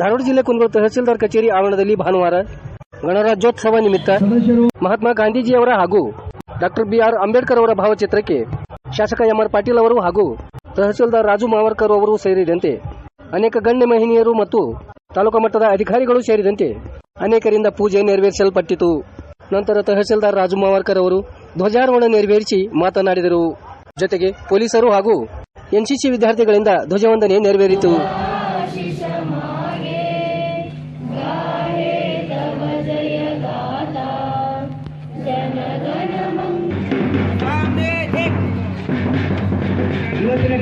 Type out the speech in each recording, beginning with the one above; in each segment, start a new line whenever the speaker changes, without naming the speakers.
ಧಾರವಾಡ ಜಿಲ್ಲೆ ಕುಂದಗೋಳ ತಹಸೀಲ್ದಾರ್ ಕಚೇರಿ ಆವರಣದಲ್ಲಿ ಭಾನುವಾರ ಗಣರಾಜ್ಯೋತ್ಸವ ನಿಮಿತ್ತ ಮಹಾತ್ಮ ಗಾಂಧೀಜಿಯವರ ಹಾಗೂ ಡಾಕ್ಟರ್ ಬಿ ಆರ್ ಅಂಬೇಡ್ಕರ್ ಅವರ ಭಾವಚಿತ್ರಕ್ಕೆ ಶಾಸಕ ಎಂಆರ್ ಪಾಟೀಲ್ ಅವರು ಹಾಗೂ ತಹಸೀಲ್ದಾರ್ ರಾಜು ಮಾವರ್ಕರ್ ಅವರು ಸೇರಿದಂತೆ ಅನೇಕ ಗಣ್ಯ ಮಹಿಳೆಯರು ಮತ್ತು ತಾಲೂಕು ಮಟ್ಟದ ಅಧಿಕಾರಿಗಳು ಸೇರಿದಂತೆ ಅನೇಕರಿಂದ ಪೂಜೆ ನೆರವೇರಿಸಲ್ಪಟ್ಟಿತು. ನಂತರ ತಹಸೀಲ್ದಾರ್ ರಾಜು ಮಾವರ್ಕರ್ ಅವರು ಧ್ವಜಾರೋಹಣ ನೆರವೇರಿಸಿ ಮಾತನಾಡಿದರು. ಜೊತೆಗೆ ಪೊಲೀಸರು ಹಾಗೂ ಎನ್ಸಿಸಿ ವಿದ್ಯಾರ್ಥಿಗಳಿಂದ ಧ್ವಜವಂದನೆ ನೆರವೇರಿತು.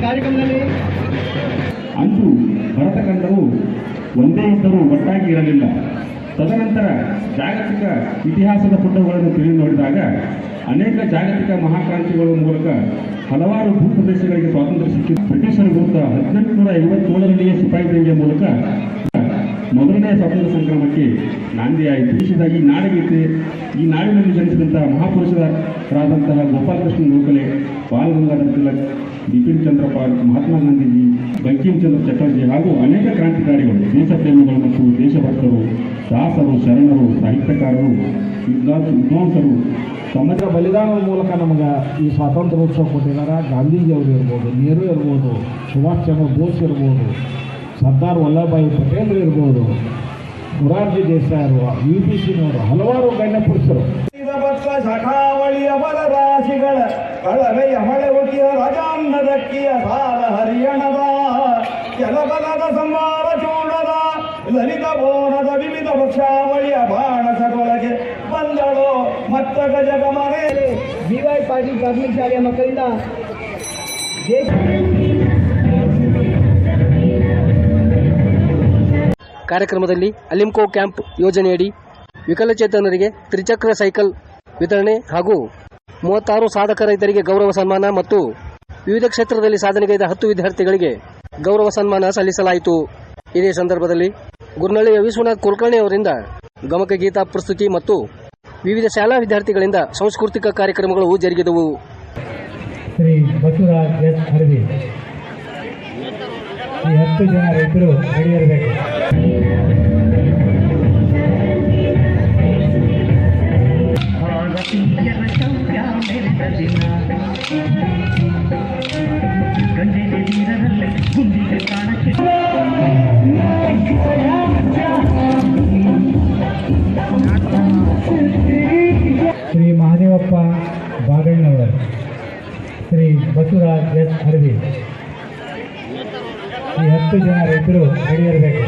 ಕಾರ್ಯಕ್ರಮದಲ್ಲಿ
ಅಂತೂ ಭರತಖಂಡವು ಒಂದೇ ಇದ್ದರೂ ಒಟ್ಟಾಗಿ ಇರಲಿಲ್ಲ. ತದನಂತರ ಜಾಗತಿಕ ಇತಿಹಾಸದ ಪುಟಗಳನ್ನು ತಿಳಿದು ನೋಡಿದಾಗ ಅನೇಕ ಜಾಗತಿಕ ಮಹಾಕ್ರಾಂತಿಗಳ ಮೂಲಕ ಹಲವಾರು ಭೂಪ್ರದೇಶಗಳಿಗೆ ಸ್ವಾತಂತ್ರ್ಯ ಸಿಕ್ಕಿತು ಬ್ರಿಟಿಷರ ವಿರುದ್ಧ ಹದಿನೆಂಟುನೂರ ಐವತ್ತೇಳರಲ್ಲಿಯೇ ಸಿಪಾಯಿ ದಂಗೆ ಮೂಲಕ ಮೊದಲನೇ ಸ್ವಾತಂತ್ರ್ಯ ಸಂಕ್ರಮಕ್ಕೆ ನಾಂದಿಯಾಯಿತು. ದೇಶದ ಈ ನಾಡಗೀತೆ ಈ ನಾಡಿನಲ್ಲಿ ಜನಿಸಿದಂತಹ ಮಹಾಪುರುಷರಾದಂತಹ ಗೋಪಾಲಕೃಷ್ಣ ಗೋಖಲೆ ಬಾಲಗಂಗಾಧರ ತಿಲಕ್ ಬಿಪಿನ್ ಚಂದ್ರಪಾಲ್ ಮಹಾತ್ಮ ಗಾಂಧೀಜಿ ಬಂಕಿಂ ಚಂದ್ರ ಚಟರ್ಜಿ ಹಾಗೂ ಅನೇಕ ಕ್ರಾಂತಿಕಾರಿಗಳು, ದೇಶಪ್ರೇಮಿಗಳು ಮತ್ತು ದೇಶಭಕ್ತರು, ದಾಸರು, ಶರಣರು, ಸಾಹಿತ್ಯಕಾರರು ವಿದ್ವಾ ವಿದ್ವಾಂಸರು ಸಮಾಜ
ಬಲಿದಾನದ ಮೂಲಕ ನಮಗೆ ಈ ಸ್ವಾತಂತ್ರ್ಯ ಸ್ವಾತಂತ್ರ್ಯೋತ್ಸವ ಕೊಟ್ಟಿದ್ದಾರೆ. ಗಾಂಧೀಜಿ ಅವರು ಇರ್ಬೋದು, ನೆಹರು ಇರ್ಬೋದು, ಸುಭಾಷ್ ಚಂದ್ರ ಬೋಸ್ ಇರ್ಬೋದು, ಸರ್ದಾರ್ ವಲ್ಲಭಭಾಯಿ ಪಟೇಲ್ ಇರ್ಬೋದು ಮೊರಾರ್ಜಿ ದೇಸಾಯಿ ಇರುವ ಯು ಪಿ ಸಿನವರು ಹಲವಾರು ಗಣ್ಯ ಪುರುಷರು
ಸಖಾವಳಿಯ ಬಲರಾಶಿಗಳ ಕಳವೆಯ ಮಳೆ ಹುಟ್ಟಿಯ ರಜಾನ್ನದಕ್ಕಿಯ ಸಾಲ ಹರಿಯಣದ ಕೆಲಬಲದ ಸಂಹಾರ ಚೂಡದ ಲಲಿತ ಬೋನದ ವಿವಿಧ ವೃಕ್ಷಾವಳಿಯ ಬಾಣಸಗೊಳಗೆ ಬಂದಳು ಮತ್ತ ಗಜಗಮನೆ
ಬಿ ವೈ ಪಾಟೀಲ್ ಪ್ರಾಥಮಿಕ ಶಾಲೆಯ ಮಕ್ಕಳಿಂದ
ಕಾರ್ಯಕ್ರಮದಲ್ಲಿ ಅಲಿಂಕೋ ಕ್ಯಾಂಪ್ ಯೋಜನೆಯಡಿ ವಿಕಲಚೇತನರಿಗೆ ತ್ರಿಚಕ್ರ ಸೈಕಲ್ ವಿತರಣೆ ಹಾಗೂ ಮೂವತ್ತಾರು ಸಾಧಕ ರೈತರಿಗೆ ಗೌರವ ಸನ್ಮಾನ ಮತ್ತು ವಿವಿಧ ಕ್ಷೇತ್ರದಲ್ಲಿ ಸಾಧನೆಗೈದ ಹತ್ತು ವಿದ್ಯಾರ್ಥಿಗಳಿಗೆ ಗೌರವ ಸನ್ಮಾನ ಸಲ್ಲಿಸಲಾಯಿತು. ಇದೇ ಸಂದರ್ಭದಲ್ಲಿ ಗುರ್ನಳ್ಳಿಯ ವಿಶ್ವನಾಥ್ ಕುಲಕರ್ಣಿ ಅವರಿಂದ ಗಮಕ ಗೀತಾ ಪ್ರಸ್ತುತಿ ಮತ್ತು ವಿವಿಧ ಶಾಲಾ ವಿದ್ಯಾರ್ಥಿಗಳಿಂದ ಸಾಂಸ್ಕೃತಿಕ ಕಾರ್ಯಕ್ರಮಗಳು ಜರುಗಿದವು.
ಹತ್ತು ಜನ ರೈತರು ನಡೆಯಿರಬೇಕು ಶ್ರೀ ಮಹಾದೇವಪ್ಪ ಬಾಗಣ್ಣವರ್ ಶ್ರೀ ಬಸವರಾಜ್ ಎಸ್ ಹರವಿ ಈ ಹತ್ತು ಜನ ರೈತರು ನಡೆಯಿರಬೇಕು